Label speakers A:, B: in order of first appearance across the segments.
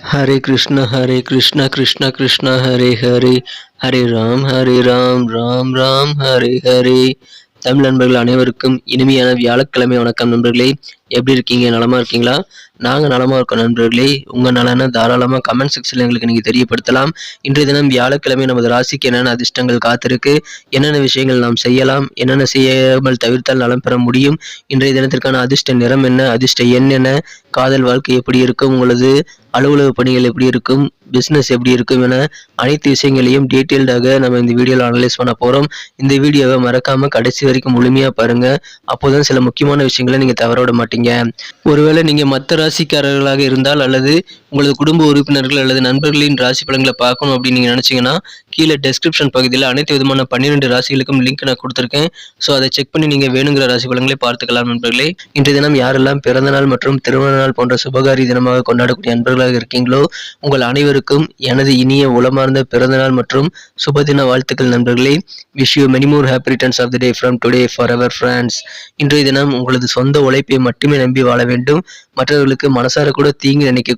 A: ஹரே கிருஷ்ண ஹரே கிருஷ்ண கிருஷ்ண கிருஷ்ண ஹரே ஹரே ஹரே ராம் ஹரே ராம் ராம் ராம் ஹரே ஹரே தமிழ் நண்பர்கள் அனைவருக்கும் இனிமையான வியாழக்கிழமை வணக்கம் நண்பர்களே. எப்படி இருக்கீங்க? நலமா இருக்கீங்களா? நாங்கள் நலமாக இருக்கோம் நண்பர்களே. உங்கள் நலனை தாராளமாக கமெண்ட் செக்ஷனில் எங்களுக்கு நீங்கள் தெரியப்படுத்தலாம். இன்றைய தினம் வியாழக்கிழமை நமது ராசிக்கு என்னென்ன அதிர்ஷ்டங்கள் காத்திருக்கு என்னென்ன விஷயங்கள் நாம் செய்யலாம் என்னென்ன செய்யாமல் தவிர்த்தால் நலம் பெற முடியும் இன்றைய தினத்திற்கான அதிர்ஷ்ட நிறம் என்ன அதிர்ஷ்ட எண் என்ன காதல் வாழ்க்கை எப்படி இருக்கும் உங்களது அலுவலக பணிகள் எப்படி இருக்கும் பிஸ்னஸ் எப்படி இருக்கும் என அனைத்து விஷயங்களையும் டீட்டெயில்டாக நம்ம இந்த வீடியோவில் அனலைஸ் பண்ண போகிறோம் இந்த வீடியோவை மறக்காமல் கடைசி வரைக்கும் முழுமையாக பாருங்க. அப்போதான் சில முக்கியமான விஷயங்களை நீங்கள் தவற விட மாட்டீங்க. ஒருவேளை நீங்கள் மற்ற ராசிக்காரர்களாக இருந்தால் அல்லது உங்களது குடும்ப உறுப்பினர்கள் அல்லது நண்பர்களின் ராசி பலன்களை பார்க்கணும் அப்படின்னு நீங்கள் நினச்சிங்கன்னா கீழே டெஸ்கிரிப்ஷன் பகுதியில் அனைத்து விதமான பன்னிரெண்டு ராசிகளுக்கும் லிங்க் நான் கொடுத்துருக்கேன். ஸோ அதை செக் பண்ணி நீங்கள் வேணுங்கிற ராசி பலன்களை பார்த்துக்கலாம் நண்பர்களே. இன்றைய தினம் யாரெல்லாம் பிறந்த நாள் மற்றும் திருமண நாள் போன்ற சுபகாரி தினமாக கொண்டாடக்கூடிய நண்பர்களாக இருக்கீங்களோ உங்கள் அனைவருக்கும் எனது இனிய உளமார்ந்த பிறந்த நாள் மற்றும் சுபதின வாழ்த்துக்கள் நண்பர்களே. Wish you many more happy returns of the day from today for our friends இன்றைய தினம் உங்களது சொந்த உழைப்பை மட்டுமே நம்பி வாழ வேண்டும். மற்றவர்களுக்கு மனசார கூட தீங்கு நினைக்க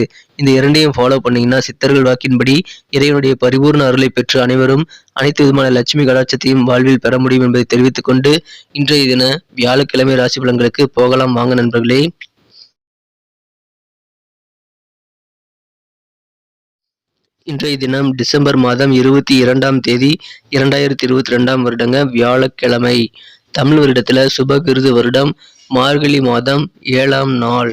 A: கூடாது இந்த இரண்டையும் ஃபாலோ பண்ணீங்கன்னா சித்தர்கள் வாக்கின்படி இறைவனுடைய பரிபூர்ண அருளை பெற்று அனைவரும் அனைத்து விதமான லட்சுமி கடாட்சத்தையும் வாழ்வில் பெற முடியும் என்பதை தெரிவித்துக் கொண்டு இன்றைய தின வியாழக்கிழமை ராசி பலன்களுக்கு போகலாம். வாங்க நண்பர்களே. இன்றைய தினம் டிசம்பர் மாதம் இருபத்தி இரண்டாம் தேதி இரண்டாயிரத்தி இருபத்தி ரெண்டாம் வருடங்க வியாழக்கிழமை. தமிழ் வருடத்துல சுபகிருது வருடம். மார்கழி மாதம் ஏழாம் நாள்.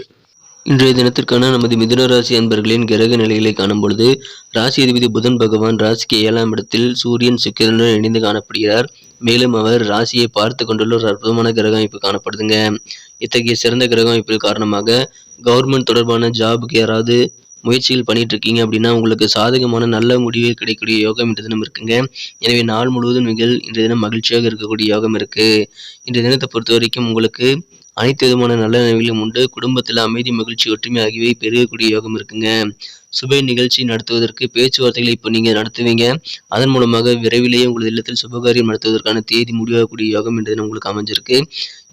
A: இன்றைய தினத்திற்கான நமது மிதுன ராசி அன்பர்களின் கிரக நிலைகளை காணும் பொழுது ராசி அதிபதி புதன் பகவான் ராசிக்கு ஏழாம் இடத்தில் சூரியன் சுக்கிரனுடன் இணைந்து காணப்படுகிறார். மேலும் அவர் ராசியை பார்த்து கொண்டுள்ள ஒரு அற்புதமான கிரக அமைப்பு காணப்படுதுங்க. இத்தகைய சிறந்த கிரக அமைப்பில் காரணமாக கவர்மெண்ட் தொடர்பான ஜாபுக்கு யாராவது முயற்சிகள் பண்ணிட்டு இருக்கீங்க அப்படின்னா உங்களுக்கு சாதகமான நல்ல முடிவே கிடைக்கக்கூடிய யோகம் இன்றைய தினம் இருக்குங்க. எனவே நாள் முழுவதும் நீங்கள் இன்றைய தினம் மகிழ்ச்சியாக இருக்கக்கூடிய யோகம் இருக்கு. இன்றைய தினத்தை பொறுத்த வரைக்கும் உங்களுக்கு அனைத்து விதமான நல்ல நினைவுகளும் உண்டு. குடும்பத்தில் அமைதி மகிழ்ச்சி ஒற்றுமை ஆகியவை பெருகக்கூடிய யோகம் இருக்குங்க. சுப நிகழ்ச்சி நடத்துவதற்கு பேச்சுவார்த்தைகளை இப்போ நீங்கள் நடத்துவீங்க. அதன் மூலமாக விரைவிலேயே உங்களது இல்லத்தில் சுபகாரியம் நடத்துவதற்கான தேதி முடிவாகக்கூடிய யோகம் என்ற தினம் உங்களுக்கு அமைஞ்சிருக்கு.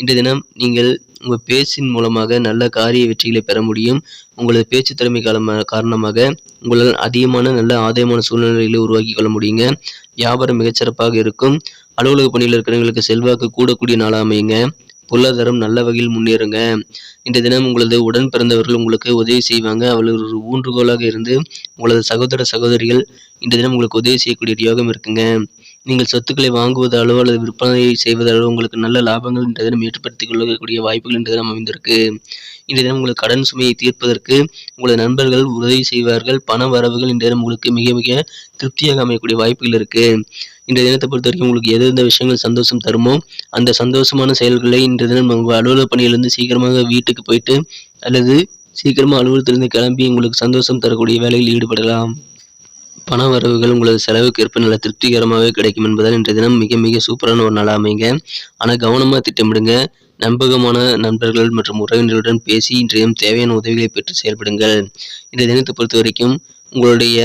A: இன்றைய தினம் நீங்கள் உங்கள் பேச்சின் மூலமாக நல்ல காரிய வெற்றிகளை பெற முடியும். உங்களது பேச்சு திறமை காலமாக காரணமாக உங்களால் அதிகமான நல்ல ஆதாயமான சூழ்நிலைகளை உருவாக்கி கொள்ள முடியுங்க. வியாபாரம் மிகச்சிறப்பாக இருக்கும். அலுவலக பணியில் இருக்கிறவங்களுக்கு செல்வாக்கு கூடக்கூடிய நாளாக அமையுங்க. பொருளாதாரம் நல்ல வகையில் முன்னேறுங்க. இன்றைய தினம் உங்களது உடன் பிறந்தவர்கள் உங்களுக்கு உதவி செய்வாங்க. அவர்கள் ஒரு ஊன்றுகோலாக இருந்து உங்களது சகோதர சகோதரிகள் இன்றைய தினம் உங்களுக்கு உதவி செய்யக்கூடிய யோகம் இருக்குங்க. நீங்கள் சொத்துக்களை வாங்குவதாலோ அல்லது விற்பனை செய்வதாலோ உங்களுக்கு நல்ல லாபங்கள் இன்றைய தினம் ஏற்படுத்திக் கொள்ளக்கூடிய வாய்ப்புகள் இன்றைய தினம் அமைந்திருக்கு. இன்றைய தினம் உங்களுக்கு கடன் சுமையை தீர்ப்பதற்கு உங்களது நண்பர்கள் உதவி செய்வார்கள். பண வரவுகள் இன்றைய தினம் உங்களுக்கு மிக மிக திருப்தியாக அமையக்கூடிய வாய்ப்புகள் இருக்கு. இன்றைய தினத்தை பொறுத்த வரைக்கும் உங்களுக்கு எது எந்த விஷயங்கள் சந்தோஷம் தருமோ அந்த சந்தோஷமான செயல்களை இன்றைய தினம் உங்கள் அலுவலக பணியிலிருந்து சீக்கிரமாக வீட்டுக்கு போயிட்டு அல்லது சீக்கிரமாக அலுவலகத்திலிருந்து கிளம்பி உங்களுக்கு சந்தோஷம் தரக்கூடிய வேலையில் ஈடுபடலாம். பண வரவுகள் உங்களது செலவுக்கு ஏற்ப நல்ல திருப்திகரமாகவே கிடைக்கும் என்பதால் இன்றைய தினம் மிக மிக சூப்பரான ஒரு நாளாக அமைங்க ஆனால் கவனமாக திட்டமிடுங்க. நம்பகமான நண்பர்கள் மற்றும் உறவினர்களுடன் பேசி இன்றைய தேவையான உதவிகளை பெற்று செயல்படுங்கள். இன்றைய தினத்தை பொறுத்த வரைக்கும் உங்களுடைய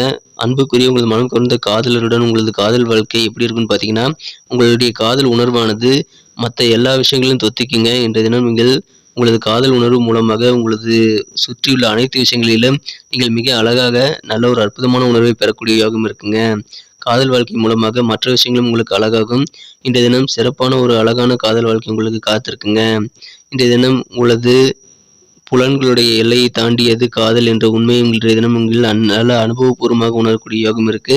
A: அன்புக்குரிய உங்களது மனம் குறைந்த காதலருடன் உங்களது காதல் வாழ்க்கை எப்படி இருக்குன்னு பார்த்தீங்கன்னா உங்களுடைய காதல் உணர்வானது மற்ற எல்லா விஷயங்களையும் தொத்திக்குங்க. இன்றைய தினம் நீங்கள் உங்களது காதல் உணர்வு மூலமாக உங்களது சுற்றியுள்ள அனைத்து விஷயங்களிலும் நீங்கள் மிக அழகாக நல்ல ஒரு அற்புதமான உணர்வை பெறக்கூடிய யோகம் இருக்குங்க. காதல் வாழ்க்கை மூலமாக மற்ற விஷயங்களும் உங்களுக்கு அழகாகும். இன்றைய தினம் சிறப்பான ஒரு அழகான காதல் வாழ்க்கை உங்களுக்கு காத்திருக்குங்க. இன்றைய தினம் உங்களது புலன்களுடைய எல்லையை தாண்டியது காதல் என்ற உண்மையை இன்றைய தினம் உங்கள் நல்ல அனுபவபூர்வமாக உணரக்கூடிய யோகம் இருக்கு.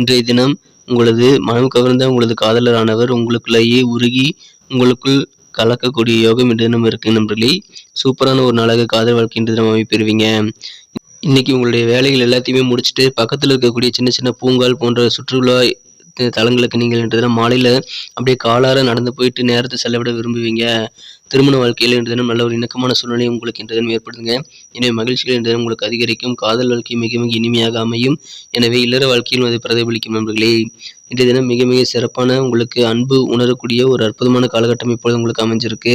A: இன்றைய தினம் உங்களது மனம் கவர்ந்த உங்களது காதலரானவர் உங்களுக்குள்ளேயே உருகி உங்களுக்குள் கலக்கக்கூடிய யோகம் இன்றைய தினம் இருக்கு நம்பர்களே சூப்பரான ஒரு நாளாக காதல் வாழ்க்கை இன்றைய தினம் அமைப்பெறுவீங்க. இன்னைக்கு உங்களுடைய வேலைகள் எல்லாத்தையுமே முடிச்சுட்டு பக்கத்தில் இருக்கக்கூடிய சின்ன சின்ன பூங்கால் போன்ற சுற்றுலா தலங்களுக்கு நீங்கள் இன்று தினம் மாலையில் அப்படியே காலார நடந்து போயிட்டு நேரத்தை செலவிட விரும்புவீங்க. திருமண வாழ்க்கையில் இன்று தினம் நல்ல ஒரு இணக்கமான சூழ்நிலை உங்களுக்கு இன்று தினம் ஏற்படுதுங்க. எனவே மகிழ்ச்சிகள் இன்று தினம் உங்களுக்கு அதிகரிக்கும். காதல் வாழ்க்கை மிக மிக இனிமையாக அமையும். எனவே இல்லற வாழ்க்கையிலும் அது பிரதிபலிக்கும் நண்பர்களே. இன்றைய தினம் மிக மிக சிறப்பான உங்களுக்கு அன்பு உணரக்கூடிய ஒரு அற்புதமான காலகட்டம் இப்பொழுது உங்களுக்கு அமைஞ்சிருக்கு.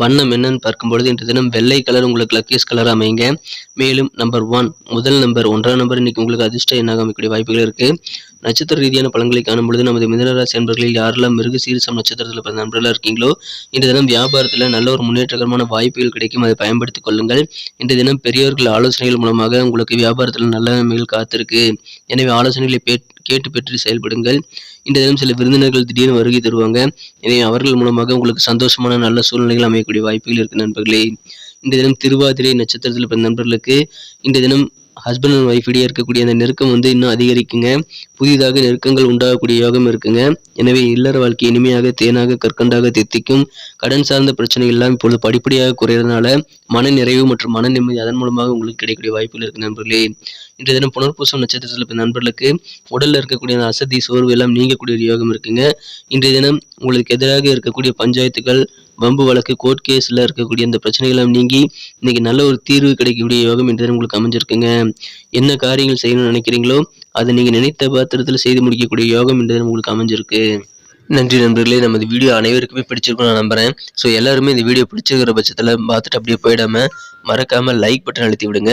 A: வண்ணம் என்னன்னு பார்க்கும்பொழுது இன்றைய தினம் வெள்ளை கலர் உங்களுக்கு லக்கியஸ் கலர் அமைங்க மேலும் நம்பர் ஒன் முதல் நம்பர் ஒன்றாம் நம்பர் இன்னைக்கு உங்களுக்கு அதிர்ஷ்ட எண்ணாக அமைக்கக்கூடிய வாய்ப்புகள் இருக்கு. நட்சத்திர ரீதியான பலன்களை காணும் பொழுது நமது மிதனராசி அன்பர்களில் யாரெல்லாம் மிருக சீரிசம் நட்சத்திரத்தில் பிறந்த நண்பர்களாக இருக்கீங்களோ இன்றைய தினம் வியாபாரத்தில் நல்ல ஒரு முன்னேற்றகரமான வாய்ப்புகள் கிடைக்கும். அதை பயன்படுத்திக் கொள்ளுங்கள். இன்றைய தினம் பெரியவர்கள் ஆலோசனைகள் மூலமாக உங்களுக்கு வியாபாரத்தில் நல்ல நன்மைகள் காத்திருக்கு. எனவே ஆலோசனைகளை கேட்டு பெற்று செயல்படுங்கள். இந்த தினம் சில விருந்தினர்கள் திடீர்னு வருகை தருவாங்க. எனவே அவர்கள் மூலமாக உங்களுக்கு சந்தோஷமான நல்ல சூழ்நிலைகள் அமையக்கூடிய வாய்ப்புகள் இருக்கு நண்பர்களே. இந்த தினம் திருவாதிரை நட்சத்திரத்தில் பிறந்த நண்பர்களுக்கு இந்த தினம் ஹஸ்பண்ட் அண்ட் ஒய்ஃப் இடையே இருக்கக்கூடிய அந்த நெருக்கம் வந்து இன்னும் அதிகரிக்குங்க. புதிதாக நெருக்கங்கள் உண்டாகக்கூடிய யோகம் இருக்குங்க. எனவே இல்லற வாழ்க்கை இனிமையாக தேனாக கற்கண்டாக தித்திக்கும். கடன் சார்ந்த பிரச்சனை எல்லாம் இப்பொழுது படிப்படியாக குறையறதுனால மன நிறைவு மற்றும் மன நிம்மதி அதன் மூலமாக உங்களுக்கு கிடைக்கக்கூடிய வாய்ப்புகள் இருக்கு நண்பர்களே. இன்றைய தினம் புனர்பூசம் நட்சத்திரத்தில் இப்போ நண்பர்களுக்கு உடலில் இருக்கக்கூடிய அசதி சோர்வு எல்லாம் நீங்கக்கூடிய யோகம் இருக்குங்க. இன்றைய தினம் உங்களுக்கு எதிராக இருக்கக்கூடிய பஞ்சாயத்துகள் வம்பு வழக்கு கோர்ட் கேஸில் இருக்கக்கூடிய அந்த பிரச்சனைகளும் நீங்கி இன்னைக்கு நல்ல ஒரு தீர்வு கிடைக்கக்கூடிய யோகம் என்று உங்களுக்கு அமைஞ்சிருக்குங்க. என்ன காரியங்கள் செய்யணும்னு நினைக்கிறீங்களோ அதை நீங்கள் நினைத்த பாத்திரத்தில் செய்து முடிக்கக்கூடிய யோகம் என்று உங்களுக்கு அமைஞ்சிருக்கு. நன்றி நண்பர்களே. நமது வீடியோ அனைவருக்குமே பிடிச்சிருக்கும் நான் நம்புகிறேன் ஸோ எல்லாருமே இந்த வீடியோ பிடிச்சிருக்கிற பட்சத்தில் பார்த்துட்டு அப்படியே போயிடாம மறக்காம லைக் பட்டன் அழுத்தி விடுங்க.